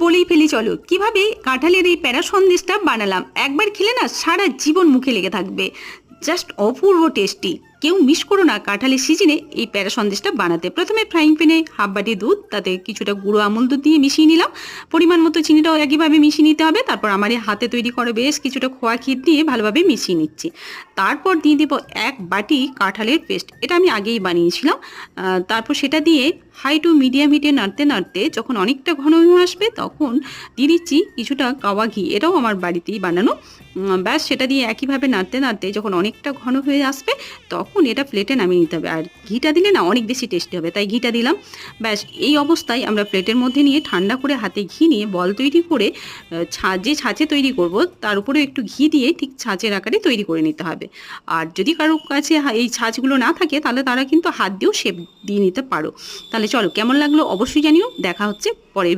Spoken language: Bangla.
বলেই ফেলি, চলো। কীভাবে কাঁঠালের এই প্যারা সন্দেশটা বানালাম? একবার খেলে না সারা জীবন মুখে লেগে থাকবে। জাস্ট অপূর্ব টেস্টি। কেউ মিস করো না, কাঁঠালের সিজনে এই প্যারা সন্দেশটা বানাতে। প্রথমে ফ্রাইং প্যানে হাফ বাটি দুধ, তাতে কিছুটা গুঁড়ো আমুল দুধ দিয়ে মিশিয়ে নিলাম। পরিমাণ মতো চিনিটাও একইভাবে মিশিয়ে নিতে হবে। তারপর আমার এই হাতে তৈরি করে বেশ কিছুটা খোয়া ক্ষীর দিয়ে ভালোভাবে মিশিয়ে নিচ্ছি। তারপর দিয়ে দেবো এক বাটি কাঁঠালের পেস্ট এটা আমি আগেই বানিয়েছিলাম। তারপর সেটা দিয়ে হাই টু মিডিয়াম হিটে নাড়তে নাড়তে যখন অনেকটা ঘন হয়ে আসবে, তখন দিয়ে দিচ্ছি কিছুটা কাওয়া ঘি। এটাও আমার বাড়িতেই বানানো। ব্যাস, সেটা দিয়ে একইভাবে নাড়তে নাড়তে যখন অনেকটা ঘন হয়ে আসবে, তখন এটা প্লেটে নামিয়ে নিতে হবে। আর ঘিটা দিলে না অনেক বেশি টেস্টি হবে। তাই ঘিটা দিলাম। ব্যাস, এই অবস্থায় আমরা প্লেটের মধ্যে নিয়ে ঠান্ডা করে হাতে ঘি নিয়ে বল তৈরি করে যে ছাঁচে তৈরি করব, তার উপরে একটু ঘি দিয়ে ঠিক ছাঁচের আকারে তৈরি করে নিতে হবে। আর যদি কারও কাছে এই ছাঁচগুলো না থাকে, তাহলে তারা কিন্তু হাত দিয়েও শেপ দিয়ে নিতে পারো। তাহলে চলো, কেমন লাগল অবশ্যই জানিও। দেখা হচ্ছে পরের